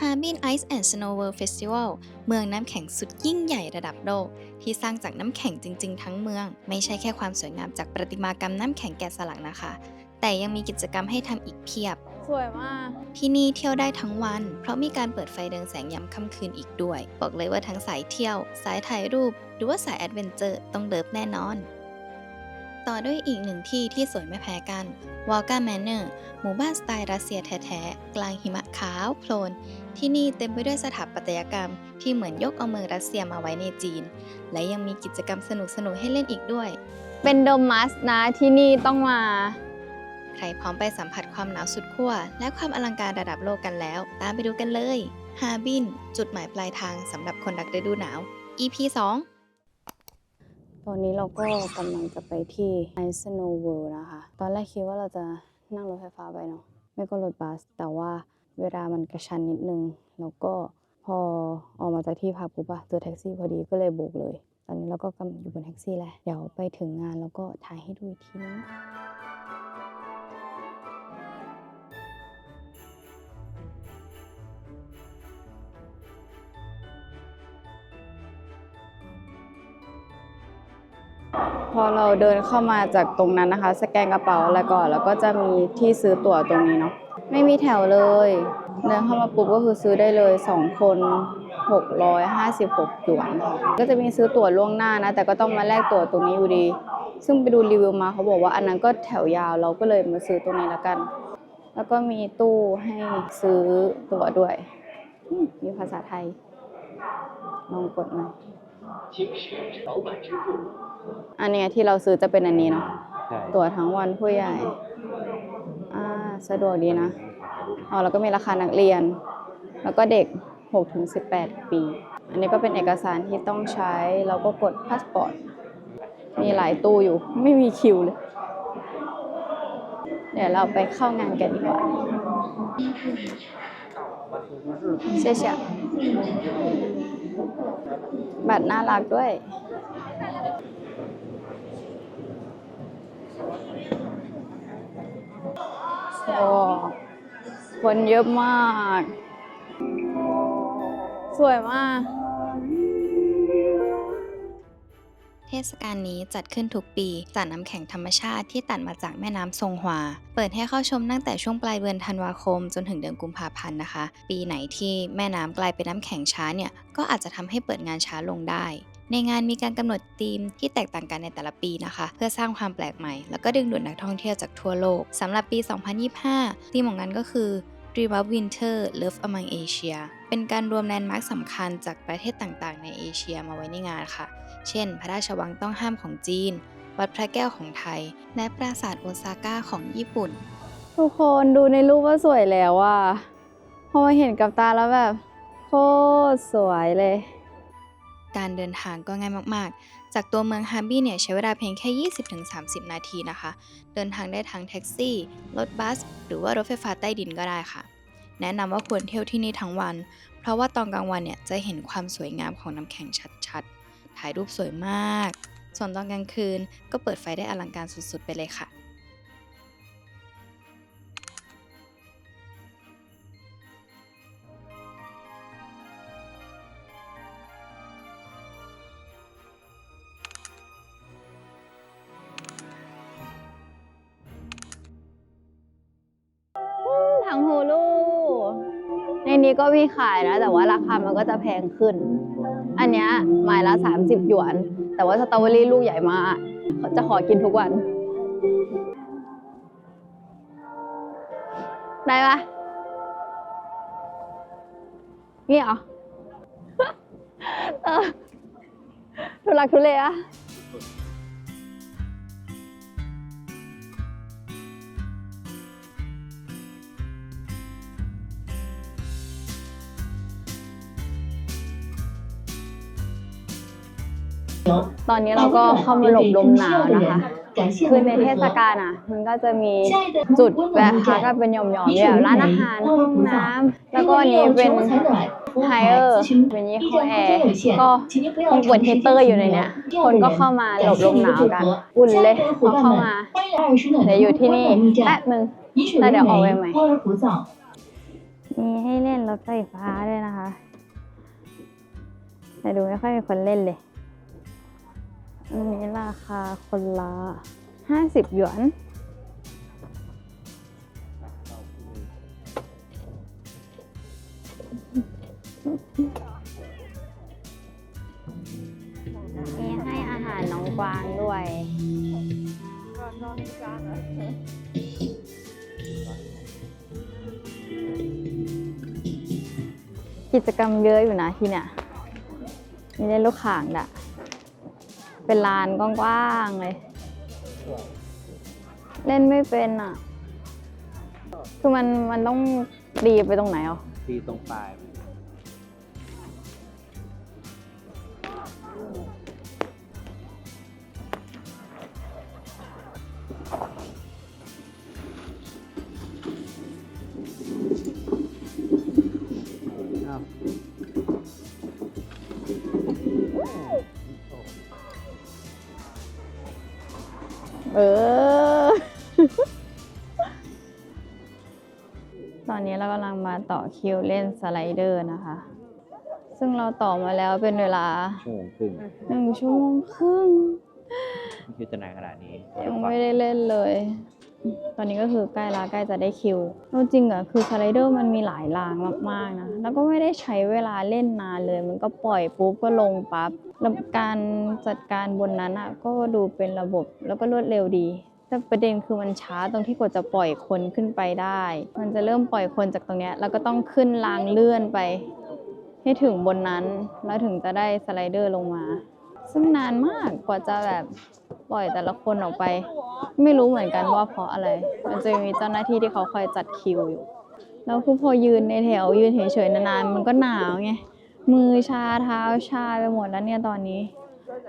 Harbin Ice and Snow World Festival เมืองน้ำแข็งสุดยิ่งใหญ่ระดับโลก ที่สร้างจากน้ำแข็งจริง ๆ ทั้งเมือง ไม่ใช่แค่ความสวยงามจากประติมากรรมน้ำแข็งแกะสลักนะคะ แต่ยังมีกิจกรรมให้ทำอีกเพียบ สวยมาก ที่นี่เที่ยวได้ทั้งวัน เพราะมีการเปิดไฟเรืองแสงยามค่ำคืนอีกด้วย บอกเลยว่าทั้งสายเที่ยว สายถ่ายรูป หรือว่าสายแอดเวนเจอร์ต้องเลิฟแน่นอนต่อด้วยอีกหนึ่งที่ที่สวยไม่แพ้กันวอลกาแมนเนอร์หมู่บ้านสไตล์รัสเซียแท้ๆ กลางหิมะขาวโพลน ที่นี่เต็มไปด้วยสถาปัตยกรรมที่เหมือนยกเอาเมืองรัสเซียมาไว้ในจีน และยังมีกิจกรรมสนุกๆให้เล่นอีกด้วย เป็นโดมัสนะที่นี่ต้องมา ใครพร้อมไปสัมผัสความหนาวสุดขั้วและความอลังการระดับโลกกันแล้ว ตามไปดูกันเลยฮาบิน จุดหมายปลายทางสำหรับคนรักฤดูหนาว EP 2ตอนนี้เราก็กำลังจะไปที่ Ice Snow World นะคะ ตอนแรกคิดว่าเราจะนั่งรถไฟฟ้าไปเนาะ ไม่ก็รถบัส แต่ว่า เวลามันกระชันนิดนึง แล้วก็พอออกมาจากที่พักปุ๊บอะเจอแท็กซี่พอดีก็เลยโบกเลย ตอนนี้เราก็กำลังอยู่บนแท็กซี่แหละเดี๋ยวไปถึงงานแล้วก็ถ่ายให้ดูอีกทีนึงพอเราเดินเข้ามาจากตรงนั้นนะคะ สแกนกระเป๋าอะไรก่อน แล้วก็จะมีที่ซื้อตั๋วตรงนี้เนาะ ไม่มีแถวเลย เดินเข้ามาปุ๊บก็คือซื้อได้เลย 2 คน 656หยวนค่ะก็จะมีซื้อตั๋วล่วงหน้านะ แต่ก็ต้องมาแลกตั๋วตรงนี้อยู่ดี ซึ่งไปดูรีวิวมาเขาบอกว่าอันนั้นก็แถวยาวเราก็เลยมาซื้อตรงนี้ละกัน แล้วก็มีตู้ให้ซื้อตั๋วด้วย มีภาษาไทย ลองกดมาอันนี้ที่เราซื้อจะเป็นอันนี้เนาะตั๋วทั้งวันผู้ใหญ่ สะดวกดีนะอ๋อแล้วก็มีราคานักเรียน แล้วก็เด็ก 6-18 ปี อันนี้ก็เป็นเอกสารที่ต้องใช้ แล้วก็กดพาสปอร์ต มีหลายตู้อยู่ ไม่มีคิวเลย เดี๋ยวเราไปเข้างานกันดีกว่าเชี่ยเชี่ยบัตรน่ารักด้วย โอ้คนเยอะมาก สวยมาก ทศกาลนี้จัดขึ้นทุกปีจากน้ำแข็งธรรมชาติที่ตัดมาจากแม่น้ำซงฮวา เปิดให้เข้าชมตั้งแต่ช่วงปลายเดือนธันวาคม จนถึงเดือนกุมภาพันธ์นะคะ ปีไหนที่แม่น้ำกลายเป็นน้ำแข็งช้าเนี่ยก็อาจจะทำให้เปิดงานช้าลงได้ในงานมีการกำหนดธีมที่แตกต่างกันในแต่ละปีนะคะ เพื่อสร้างความแปลกใหม่ แล้วก็ดึงดูดนักท่องเที่ยวจากทั่วโลกสำหรับปี 2025 ธีมของงานก็คือ Dream of Winter Love Among Asia เป็นการรวมแลนด์มาร์คสำคัญจากประเทศต่างๆ ในเอเชียมาไว้ในงานค่ะ เช่น พระราชวังต้องห้ามของจีน วัดพระแก้วของไทย และปราสาทโอซาก้าของญี่ปุ่น ทุกคนดูในรูปว่าสวยแล้วอะพอมาเห็นกับตาแล้วแบบโคตรสวยเลย การเดินทางก็ง่ายมาก ๆ จากตัวเมืองฮาร์บี้เนี่ยใช้เวลาเพียงแค่ 20-30 นาทีนะคะ เดินทางได้ทั้งแท็กซี่ รถบัส หรือว่ารถไฟฟ้าใต้ดินก็ได้ค่ะ แนะนำว่าควรเที่ยวที่นี่ทั้งวัน เพราะว่าตอนกลางวันเนี่ยจะเห็นความสวยงามของน้ำแข็งชัด ๆ ถ่ายรูปสวยมาก ส่วนตอนกลางคืนก็เปิดไฟได้อลังการสุดๆ ไปเลยค่ะถังฮูลูในนี้ก็มีขายนะ แต่ว่าราคามันก็จะแพงขึ้น อันเนี้ยไม้ละ 30 หยวน แต่ว่าสตรอเบอรี่ลูกใหญ่มากเขาจะขอกินทุกวัน ได้ปะนี่เหรอเออทุลักทุเลอะ ตอนนี้เราก็เข้ามาหลบลมหนาวนะคะคือในเทศกาลอะ มันก็จะมีจุดแวะพักก็เป็นหย่อมๆแบบร้านอาหารห้องน้ำแล้วก็อันนี้เป็นไฮเออร์เป็นยี่ห้อแอร์ก็มีเปิดฮีตเตอร์อยู่ในเนี้ยคนก็เข้ามาหลบลมหนาวกัน อุ่นเลยพอเข้ามาเดี๋ยวอยู่ที่นี่แป๊บนึงแล้วเดี๋ยวออกไปใหม่มีให้เล่นรถไฟฟ้าด้วยนะคะ แต่ดูไม่ค่อยมีคนเล่นเลย อันนี้ราคาคนละห้าสิบหยวน มีให้อาหารน้องกวางด้วย กิจกรรมเยอะอยู่นะที่เนี่ย มีเล่นลูกข่างดะ เป็นลานกว้างๆเลย เล่นไม่เป็นอะ คือมันมันต้องดีไปตรงไหนอะ ตีตรงปลายเตอนนี้เรากำลังมาต่อคิวเล่นสไลเดอร์นะคะ ซึ่งเราต่อมาแล้วเป็นเวลาชั่วโมงครึ่งหนึ่งชั่วโมงครึ่งไม่คิดจะนานขนาดนี้ยังไม่ได้เล่นเลย ตอนนี้ก็คือใกล้ละใกล้จะได้คิวเอาจริงอะคือสไลเดอร์มันมีหลายรางมากๆนะ แล้วก็ไม่ได้ใช้เวลาเล่นนานเลย มันก็ปล่อยปุ๊บก็ลงปั๊บ แล้วการจัดการบนนั้นอะก็ดูเป็นระบบแล้วก็รวดเร็วดี แต่ประเด็นคือมันช้าตรงที่กว่าจะปล่อยคนขึ้นไปได้ มันจะเริ่มปล่อยคนจากตรงเนี้ยแล้วก็ต้องขึ้นรางเลื่อนไป ให้ถึงบนนั้น แล้วถึงจะได้สไลเดอร์ลงมา ซึ่งนานมากกว่าจะแบบปล่อยแต่ละคนออกไป ไม่รู้เหมือนกันว่าเพราะอะไร มันจะมีเจ้าหน้าที่ที่เขาคอยจัดคิวอยู่ แล้วคือพอยืนในแถวยืนเฉยๆนานๆมันก็หนาวไงมือชาเท้าชาไปหมดแล้วเนี่ยตอนนี้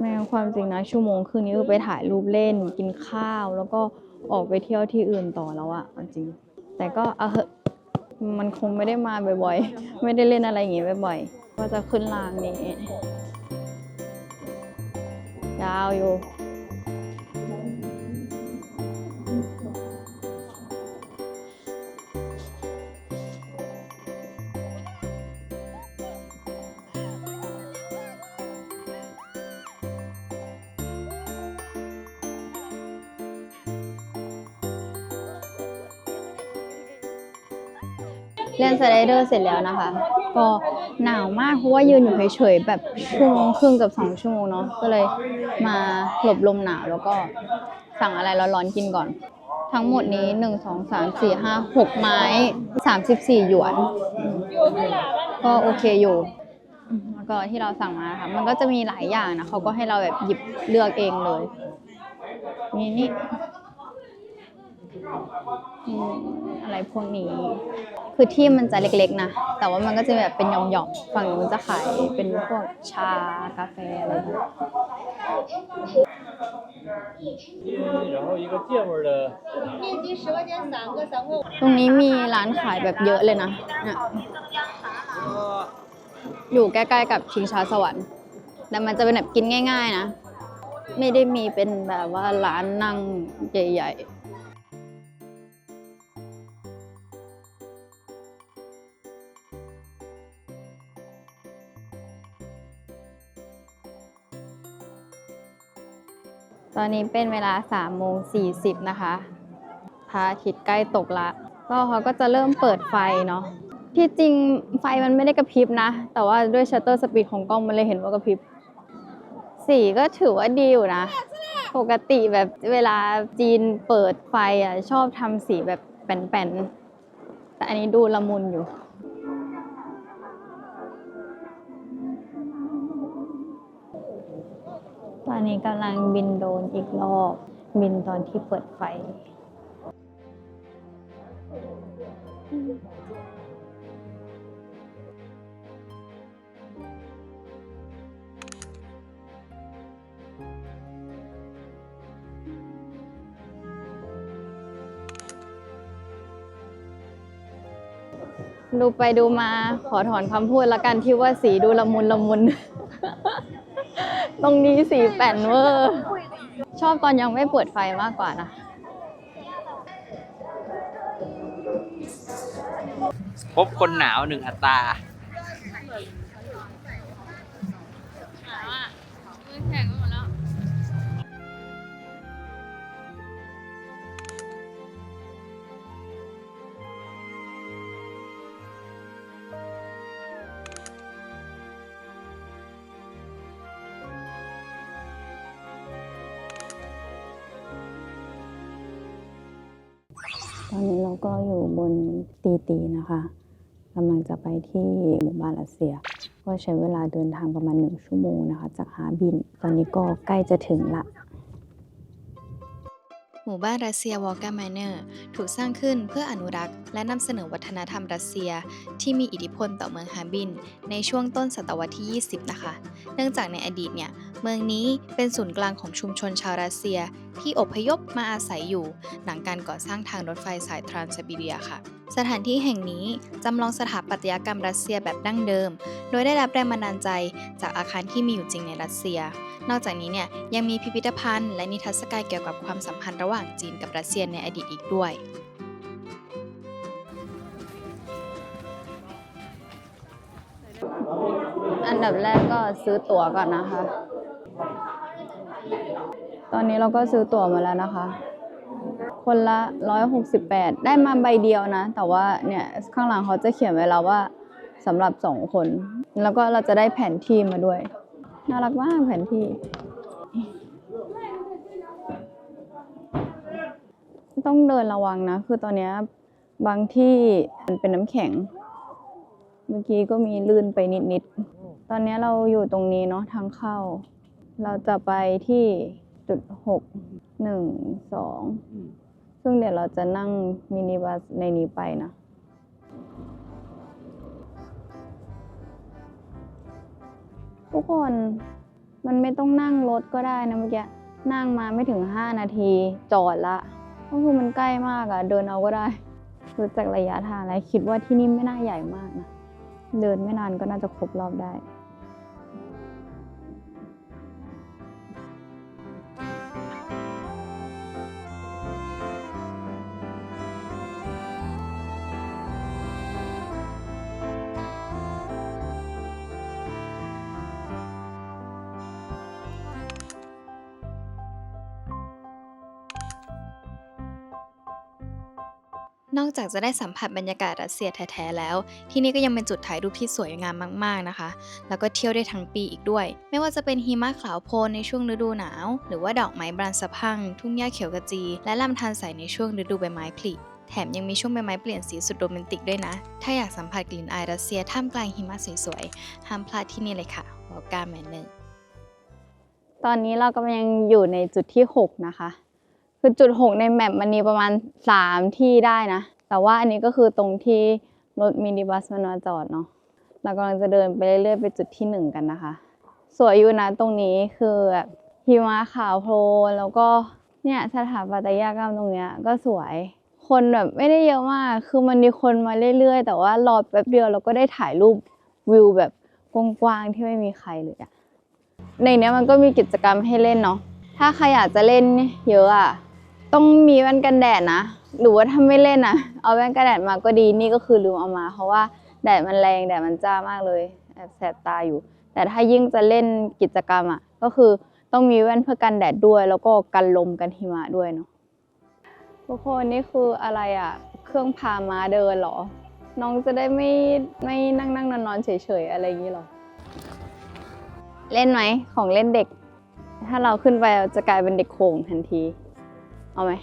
แม่ความจริงนะชั่วโมงครึ่งนี้คือไปถ่ายรูปเล่นกินข้าว แล้วก็ออกไปเที่ยวที่อื่นต่อแล้วอะจริง แต่ก็เออะมันคงไม่ได้มาบ่อยๆ ไม่ได้เล่นอะไรอย่างงี้บ่อยๆ ก็จะขึ้นรางนี้ ยาวอยู่ เล่นสไลเดอร์เสร็จแล้วนะคะ ก็หนาวมากเพราะว่ายืนอยู่เฉยๆแบบชั่วโมงครึ่งกับสองชั่วโมงเนาะก็เลยมาหลบลมหนาวแล้วก็สั่งอะไรร้อนๆกินก่อน ทั้งหมดนี้1 2 3 4 5 6ไม้34หยวน ก็โอเคอยู่แล้วก็ที่เราสั่งมานะคะมันก็จะมีหลายอย่างนะเขาก็ให้เราแบบหยิบเลือกเองเลยมีนี่อะไรพวกนี้ คือที่มันจะเล็กๆนะ แต่ว่ามันก็จะแบบเป็นหย่อมๆ ฝั่งนู้นจะขายเป็นพวกชากาแฟอะไรอย่างเงี้ยตรงนี้มีร้านขายแบบเยอะเลยนะเนี่ยอยู่ใกล้ๆกับชิงช้าสวรรค์ แต่มันจะเป็นแบบกินง่าย ๆ นะ ไม่ได้มีเป็นแบบว่าร้านนั่งใหญ่ ๆ อนนี้เป็นเวลา3โมง40 นะคะพระอาทิตย์ใกล้ตกละ ก็เขาก็จะเริ่มเปิดไฟเนาะ ที่จริงไฟมันไม่ได้กระพริบนะ แต่ว่าด้วยชัตเตอร์สปีดของกล้องมันเลยเห็นว่ากระพริบ สีก็ถือว่าดีอยู่นะ ปกติแบบเวลาจีนเปิดไฟอะชอบทำสีแบบแป่นๆ แต่อันนี้ดูละมุนอยู่ ตอนนี้กำลังบินโดรนอีกรอบ บินตอนที่เปิดไฟ ดูไปดูมาขอถอนคำพูดละกันที่ว่าสีดูละมุนละมุน ตรงนี้สีแป่นเวอร์ชอบตอนยังไม่เปิดไฟมากกว่านะ พบคนหนาวหนึ่งอัตรา ตอนนี้เราก็อยู่บนตีตีนะคะกำลังจะไปที่หมู่บ้านรัสเซีย ก็ใช้เวลาเดินทางประมาณหนึ่งชั่วโมงนะคะ จากฮาบิน ตอนนี้ก็ใกล้จะถึงละ หมู่บ้านรัสเซียวอลกาแมเนอร์ถูกสร้างขึ้นเพื่ออนุรักษ์ และนำเสนอวัฒนธรรมรัสเซีย ที่มีอิทธิพลต่อเมืองฮาบิน ในช่วงต้นศตวรรษที่ 20 นะคะ เนื่องจากในอดีตเนี่ย เมืองนี้เป็นศูนย์กลางของชุมชนชาวรัสเซียที่อพยพมาอาศัยอยู่ หลังการก่อสร้างทางรถไฟสายทรานส์ไซบีเรียค่ะ สถานที่แห่งนี้จำลองสถาปัตยกรรมรัสเซียแบบดั้งเดิม โดยได้รับแรงบันดาลใจจากอาคารที่มีอยู่จริงในรัสเซีย นอกจากนี้เนี่ยยังมีพิพิธภัณฑ์และนิทรรศการเกี่ยวกับความสัมพันธ์ระหว่างจีนกับรัสเซียในอดีตอีกด้วยอันดับแรกก็ซื้อตั๋วก่อนนะคะ ตอนนี้เราก็ซื้อตั๋วมาแล้วนะคะ คนละ 168 ได้มาใบเดียวนะ แต่ว่าเนี่ยข้างหลังเขาจะเขียนไว้แล้วว่าสำหรับสองคน แล้วก็เราจะได้แผนที่มาด้วย น่ารักมากแผนที่ ต้องเดินระวังนะ คือตอนนี้บางที่มันเป็นน้ำแข็ง เมื่อกี้ก็มีลื่นไปนิดๆตอนนี้เราอยู่ตรงนี้เนาะทางเข้า เราจะไปที่ จุดหกหนึ่งสองซึ่งเดี๋ยวเราจะนั่งมินิบัสในนี้ไปนะทุกคนมันไม่ต้องนั่งรถก็ได้นะเมื่อกี้นั่งมาไม่ถึง 5 นาทีจอดละก็คือมันใกล้มากอะเดินเอาก็ได้คือจากระยะทางแล้วคิดว่าที่นี่ไม่น่าใหญ่มากนะ เดินไม่นานก็น่าจะครบรอบได้ นอกจากจะได้สัมผัสบรรยากาศรัสเซียแท้ๆแล้ว ที่นี่ก็ยังเป็นจุดถ่ายรูปที่สวยงามมากๆนะคะ แล้วก็เที่ยวได้ทั้งปีอีกด้วย ไม่ว่าจะเป็นหิมะขาวโพลนในช่วงฤดูหนาว หรือว่าดอกไม้บานสะพัง ทุ่งหญ้าเขียวกระจี และลำธารใสในช่วงฤดูใบไม้ผลิแถมยังมีช่วงใบไม้เปลี่ยนสีสุดโรแมนติกด้วยนะ ถ้าอยากสัมผัสกลิ่นอายรัสเซียท่ามกลางหิมะสวยๆ ห้ามพลาดที่นี่เลยค่ะวอลกาแมนเนอร์ตอนนี้เรากำลังอยู่ในจุดที่ 6 นะคะ คือจุด6ในแมปมันมีประมาณ3ที่ได้นะ แต่ว่าอันนี้ก็คือตรงที่รถมินิบัสมันมาจอดเนาะเรากำลังจะเดินไปเรื่อยๆไปจุดที่1กันนะคะ สวยอยู่นะตรงนี้คือแบบหิมะขาวโพลนแล้วก็เนี่ยสถาปัตยกรรมตรงเนี้ยก็สวยคนแบบไม่ได้เยอะมาก คือมันมีคนมาเรื่อยๆ แต่ว่ารอแป๊บเดียวเราก็ได้ถ่ายรูปวิวแบบกว้างๆที่ไม่มีใครเลยอะในเนี้ยมันก็มีกิจกรรมให้เล่นเนาะ ถ้าใครอยากจะเล่นเยอะอะ ต้องมีแว่นกันแดดนะหรือว่าถ้าไม่เล่นอะเอาแว่นกันแดดมาก็ดีนี่ก็คือลืมเอามา เพราะว่าแดดมันแรงแดดมันจ้ามากเลยแอบแสบตาอยู่ แต่ถ้ายิ่งจะเล่นกิจกรรมอะก็คือต้องมีแว่นเพื่อกันแดดด้วย แล้วก็กันลมกันหิมะด้วยเนาะทุกคนนี่คืออะไรอะเครื่องพาม้าเดินเหรอ น้องจะได้ไม่ไม่นั่งนั่งนอนนอนเฉยๆอะไรอย่างนี้หรอ เล่นไหมของเล่นเด็ก ถ้าเราขึ้นไปเราจะกลายเป็นเด็กโขงทันที เอาไหม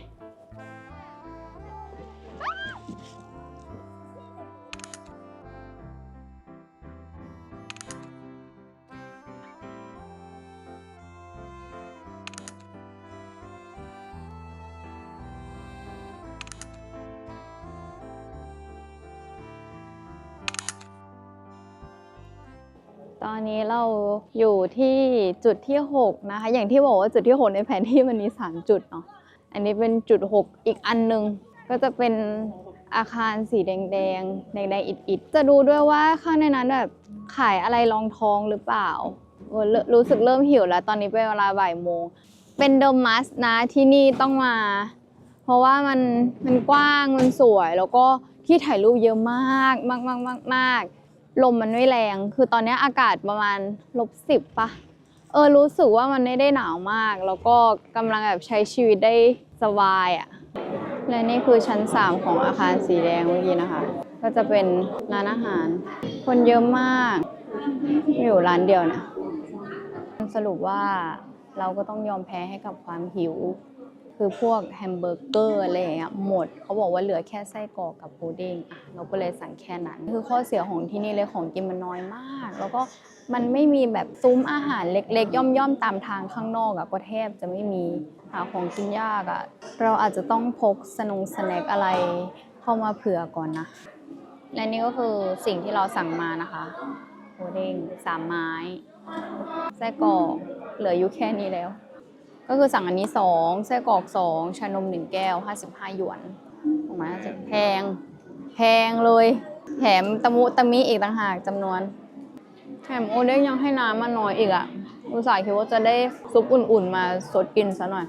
ตอนนี้เราอยู่ที่จุดที่ 6 นะคะ อย่างที่บอกว่าจุดที่ 6 ในแผนที่มันมี 3 จุดเนาะ อันนี้เป็นจุด6อีกอันหนึ่งก็จะเป็นอาคารสีแดงๆแดงๆอิดๆจะดูด้วยว่าข้างในนั้นแบบขายอะไรรองท้องหรือเปล่า รู้สึกเริ่มหิวแล้ว ตอนนี้เป็นเวลาบ่ายโมง เป็นโดมัสนะที่นี่ต้องมา เพราะว่ามันมันกว้างมันสวย แล้วก็ที่ถ่ายรูปเยอะมากมากมากมากลมมันไม่แรง คือตอนนี้อากาศประมาณลบสิบปะ เออรู้สึกว่ามันไม่ได้หนาวมาก แล้วก็กำลังแบบใช้ชีวิตได้สบายอะ่ะและนี่คือชั้น 3 ของอาคารสีแดงเมื่อกี้นะคะ ก็จะเป็นร้านอาหาร คนเยอะมากมีอยู่ร้านเดียวเนี่ยสรุปว่าเราก็ต้องยอมแพ้ให้กับความหิว คือพวกแฮมเบอร์เกอร์อะไรอย่างเงี้ยหมด เขาบอกว่าเหลือแค่ไส้กรอกกับพุดดิ้งอะเราก็เลยสั่งแค่นั้น คือข้อเสียของที่นี่เลยของกินมันน้อยมาก แล้วก็มันไม่มีแบบซุ้มอาหารเล็กๆ ย่อมๆตามทางข้างนอกอะก็แทบจะไม่มีหาของกินยากอะเราอาจจะต้องพกสนุงสแน็คอะไรเข้ามาเผื่อก่อนนะ และนี่ก็คือสิ่งที่เราสั่งมานะคะพุดดิ้งสามไม้ไส้กรอกเหลืออยู่แค่นี้แล้ว ก็คือสั่งอันนี้สองไส้กรอกสองชานมหนึ่งแก้ว55หยวนออกมาจะแพง แพงเลย แถมตะมุตะมิอีกต่างหากจำนวนแถมโอเด้งยังให้น้ำมาน้อยอีกอะอุตส่าห์คิดว่าจะได้ซุปอุ่นๆมาสดกินซะหน่อย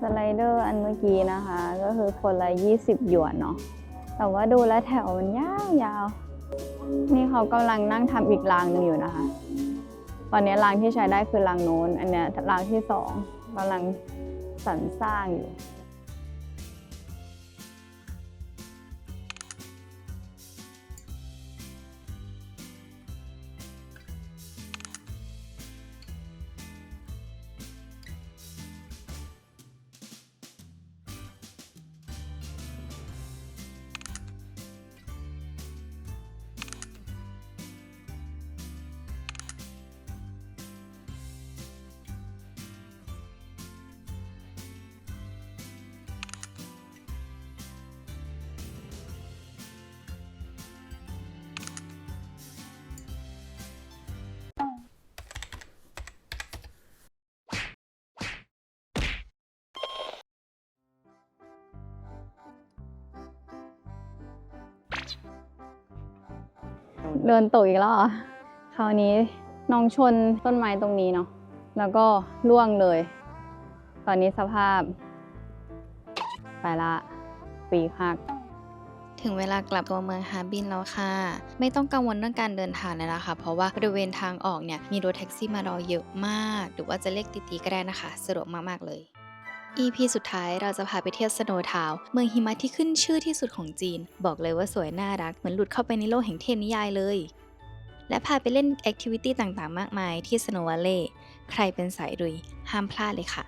สไลเดอร์อันเมื่อกี้นะคะ ก็คือคนละ 20 หยวนเนาะแต่ว่าดูแลวแถวมันยาวยาว นี่เขากำลังนั่งทำอีกรางหนึงอยู่นะคะ ตอนนี้รางที่ใช้ได้คือรางโน้น อันเนี้ยรางที่สองกำลังสรรสร้างอยู่ เดินตกอีกแล้วเหรอคราวนี้น้องชนต้นไม้ตรงนี้เนาะแล้วก็ล่วงเลย ตอนนี้สภาพ ไปละปีหักถึงเวลากลับตัวเมืองฮาร์บินแล้วค่ะ ไม่ต้องกังวลเรื่องการเดินทางเลยนะคะ เพราะว่าบริเวณทางออกเนี่ยมีรถแท็กซี่มารอเยอะมาก หรือว่าจะเรียกติตีก็ได้นะคะ สะดวกมากๆเลย EP สุดท้ายเราจะพาไปเที่ยวสโนว์ทาวเมืองหิมะที่ขึ้นชื่อที่สุดของจีน บอกเลยว่าสวยน่ารัก เหมือนหลุดเข้าไปในโลกแห่งเทพนิยายเลย และพาไปเล่นแอคทิวิตี้ต่างๆ มากมายที่สโนว์วัลเล่ใครเป็นสายรุยห้ามพลาดเลยค่ะ